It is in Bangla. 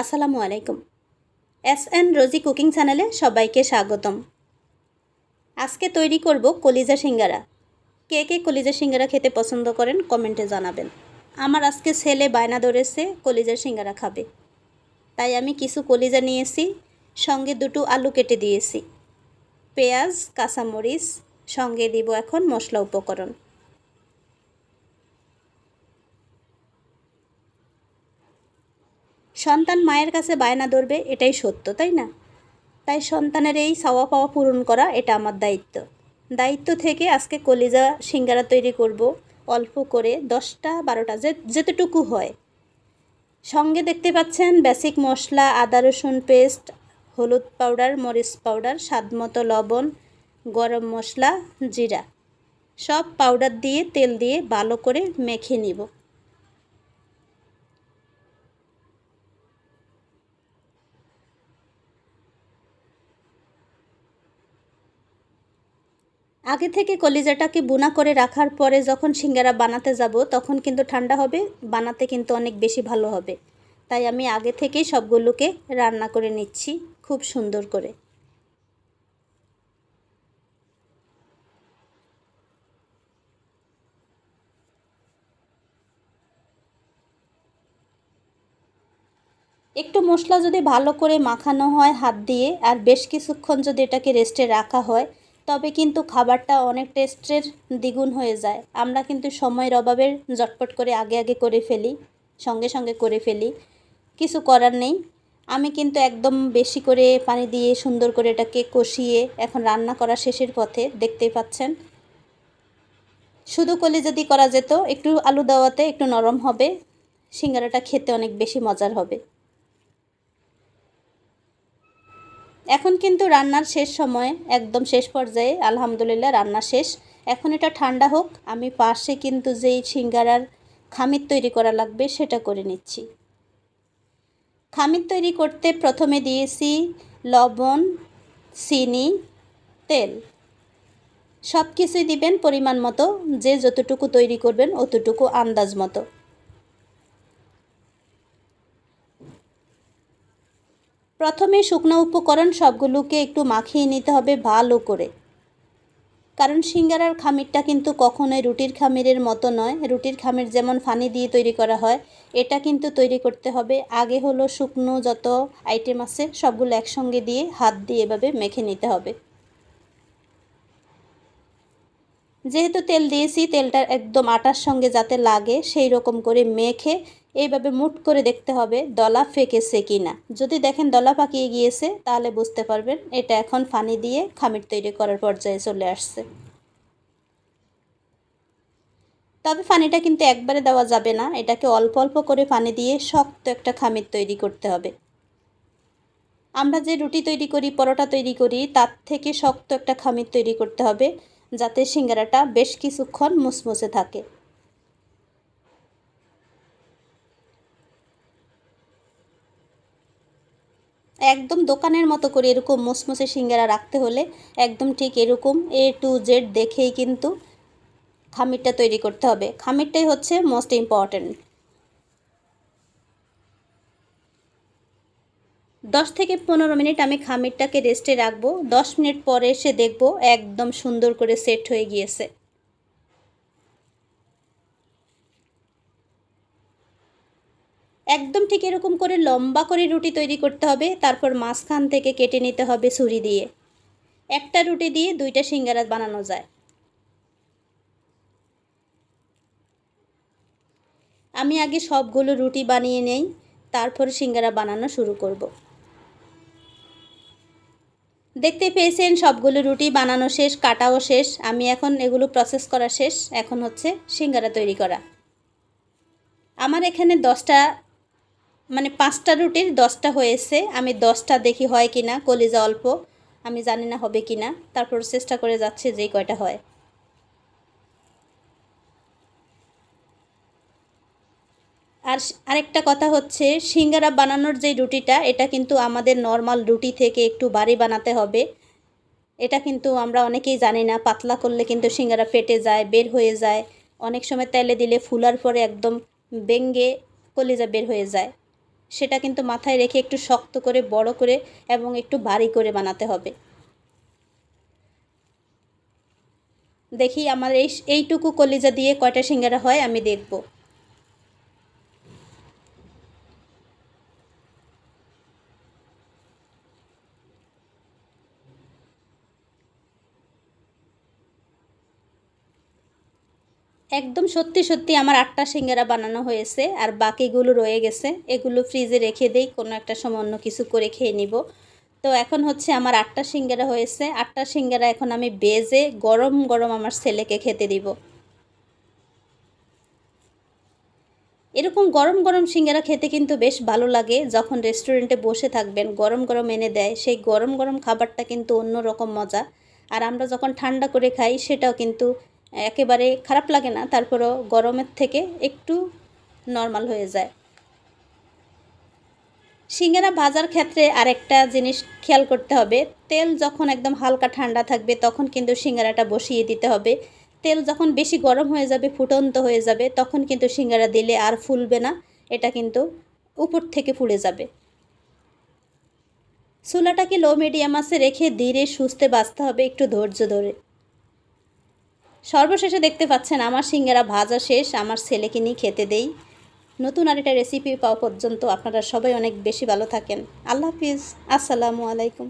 আসসালামু আলাইকুম। এস এন রোজি কুকিং চ্যানেলে সবাইকে স্বাগতম। আজকে তৈরি করব কলিজা সিঙ্গারা। কে কে কলিজা সিঙ্গারা খেতে পছন্দ করেন কমেন্টে জানাবেন। আমার আজকে ছেলে বায়না ধরেছে কলিজা সিঙ্গারা খাবে। তাই আমি কিছু কলিজা নিয়েছি, সঙ্গে দুটো আলু কেটে দিয়েছি। পেঁয়াজ, কাঁচামরিচ, সঙ্গে দিব এখন মশলা উপকরণ। সন্তান মায়ের কাছে বায়না ধরবে, এটাই সত্য, তাই না? তাই সন্তানের এই সাওয়া পাওয়া পূরণ করা, এটা আমার দায়িত্ব। দায়িত্ব থেকে আজকে কলিজা সিঙ্গারা তৈরি করব, অল্প করে দশটা, বারোটা, যে যেতটুকু হয়। সঙ্গে দেখতে পাচ্ছেন বেসিক মশলা, আদা, রসুন পেস্ট হলুদ পাউডার মরিচ পাউডার স্বাদমতো লবণ, গরম মশলা, জিরা। সব পাউডার দিয়ে, তেল দিয়ে ভালো করে মেখে নিব। আগে থেকে কলিজাটাকে বুনা করে রাখার পরে যখন সিঙ্গারা বানাতে যাব, তখন কিন্তু ঠান্ডা হবে, বানাতে কিন্তু অনেক বেশি ভালো হবে। তাই আমি আগে থেকেই সবগুলোকে রান্না করে নিচ্ছি, খুব সুন্দর করে। একটু মশলা যদি ভালো করে মাখানো হয় হাত দিয়ে, আর বেশ কিছুক্ষণ যদি এটাকে রেস্টে রাখা হয় তবে কিন্তু খাবারটা অনেক টেস্টের দ্বিগুণ হয়ে যায়। আমরা কিন্তু সময়ের অভাবে জটপট করে আগে আগে করে ফেলি, সঙ্গে সঙ্গে করে ফেলি। কিছু করার নেই। আমি কিন্তু একদম বেশি করে পানি দিয়ে সুন্দর করে এটাকে কষিয়ে এখন রান্না করা শেষের পথে, দেখতেই পাচ্ছেন। শুধু কলি যদি করা যেত, একটু আলু দেওয়াতে একটু নরম হবে, সিঙ্গারাটা খেতে অনেক বেশি মজার হবে। এখন কিন্তু রান্নার শেষ সময়, একদম শেষ পর্যায়ে, আলহামদুলিল্লাহ রান্না শেষ। এখন এটা ঠান্ডা হোক, আমি পাশে কিন্তু যেই সিঙ্গারার খামির তৈরি করা লাগবে সেটা করে নিচ্ছি। খামির তৈরি করতে প্রথমে দিয়েছি লবণ, চিনি, তেল। সব কিছুই দিবেন পরিমাণ মতো, যে যতটুকু তৈরি করবেন অতটুকু আন্দাজ মতো। প্রথমে শুকনো উপকরণ সবগুলোকে একটু মাখিয়ে নিতে হবে ভালো করে। কারণ সিঙ্গারার খামিরটা কিন্তু কখনোই রুটির খামিরের মতো নয়। রুটির খামির যেমন ফানি দিয়ে তৈরি করা হয়, এটা কিন্তু তৈরি করতে হবে। আগে হলো শুকনো যত আইটেম আছে সবগুলো একসঙ্গে দিয়ে হাত দিয়ে এভাবে মেখে নিতে হবে। যেহেতু তেল দিয়েছি, তেলটা একদম আটার সঙ্গে যাতে লাগে, সেই রকম করে মেখে এইভাবে মুট করে দেখতে হবে দলা ফেকেছে কি না। যদি দেখেন দলা পাকিয়ে গিয়েছে, তাহলে বুঝতে পারবেন এটা এখন ফানি দিয়ে খামির তৈরি করার পর্যায়ে চলে আসছে। তবে পানিটা কিন্তু একবারে দেওয়া যাবে না, এটাকে অল্প অল্প করে পানি দিয়ে শক্ত একটা খামির তৈরি করতে হবে। আমরা যে রুটি তৈরি করি, পরোটা তৈরি করি, তার থেকে শক্ত একটা খামির তৈরি করতে হবে, যাতে সিঙ্গারাটা বেশ কিছুক্ষণ মুসমুসে থাকে। একদম দোকানের মতো করে এরকম মুসমুসে সিঙ্গারা রাখতে হলে একদম ঠিক এরকম এ টু জেড দেখেই কিন্তু খামিরটা তৈরি করতে হবে। খামিরটাই হচ্ছে মোস্ট ইম্পর্ট্যান্ট দশ থেকে পনেরো মিনিট আমি খামিরটাকে রেস্টে রাখব। দশ মিনিট পরে এসে দেখব একদম সুন্দর করে সেট হয়ে গিয়েছে। একদম ঠিক এরকম করে লম্বা করে রুটি তৈরি করতে হবে, তারপর মাঝখান থেকে কেটে নিতে হবে ছুরি দিয়ে। একটা রুটি দিয়ে দুইটা সিঙ্গারা বানানো যায়। আমি আগে সবগুলো রুটি বানিয়ে নেই, তারপর সিঙ্গারা বানানো শুরু করব। দেখতে পেয়েছেন সবগুলো রুটি বানানো শেষ, কাটাও শেষ, আমি এখন এগুলো প্রসেস করা শেষ, এখন হচ্ছে সিঙ্গারা তৈরি করা। আমার এখানে দশটা মানে পাঁচটা রুটির দশটা হয়েছে, আমি দশটা দেখি হয় কি না কলিজা অল্প, আমি জানি না হবে কি না তারপর চেষ্টা করে যাচ্ছে যেই কয়টা হয়। আর আরেকটা কথা হচ্ছে, সিঙ্গারা বানানোর যে রুটিটা, এটা কিন্তু আমাদের নর্মাল রুটি থেকে একটু বাড়ি বানাতে হবে। এটা কিন্তু আমরা অনেকেই জানি না, পাতলা করলে কিন্তু সিঙ্গারা ফেটে যায়, বের হয়ে যায়। অনেক সময় তেলে দিলে ফুলার পরে একদম বেঙ্গে কলিজা বের হয়ে যায়। সেটা কিন্তু মাথায় রেখে একটু শক্ত করে, বড় করে এবং একটু ভারী করে বানাতে হবে। দেখি আমার এই, এইটুকু কলিজা দিয়ে কয়টা সিঙ্গারা হয় আমি দেখব। একদম সত্যি সত্যি আমার আটটা সিঙ্গারা বানানো হয়েছে আর বাকিগুলো রয়ে গেছে। এগুলো ফ্রিজে রেখে দেই, কোনো একটা সময় অন্য কিছু করে খেয়ে নিব। তো এখন হচ্ছে আমার আটটা সিঙ্গারা হয়েছে। আটটা সিঙ্গারা এখন আমি বেজে গরম গরম আমার ছেলেকে খেতে দিব। এরকম গরম গরম সিঙ্গারা খেতে কিন্তু বেশ ভালো লাগে। যখন রেস্টুরেন্টে বসে থাকবেন, গরম গরম এনে দেয়, সেই গরম গরম খাবারটা কিন্তু অন্য রকম মজা। আর আমরা যখন ঠান্ডা করে খাই, সেটাও কিন্তু একেবারে খারাপ লাগে না, তারপরও গরমের থেকে একটু নর্মাল হয়ে যায়। সিঙ্গারা ভাজার ক্ষেত্রে আরেকটা জিনিস খেয়াল করতে হবে, তেল যখন একদম হালকা ঠান্ডা থাকবে তখন কিন্তু সিঙ্গারাটা বসিয়ে দিতে হবে। তেল যখন বেশি গরম হয়ে যাবে, ফুটন্ত হয়ে যাবে, তখন কিন্তু সিঙ্গারা দিলে আর ফুলবে না, এটা কিন্তু উপর থেকে ফুলে যাবে। চুলাটাকে লো মিডিয়াম আছে রেখে ধীরে সুস্থে বাঁচতে হবে, একটু ধৈর্য ধরে। সর্বশেষে দেখতে পাচ্ছেন, আমার সিঙ্গারা ভাজা শেষ, আমার ছেলেকে নিয়ে খেতে দেই। নতুন আরেকটা রেসিপি পাওয়া পর্যন্ত আপনারা সবাই অনেক বেশি ভালো থাকেন। আল্লাহ হাফিজ, আসসালামু আলাইকুম।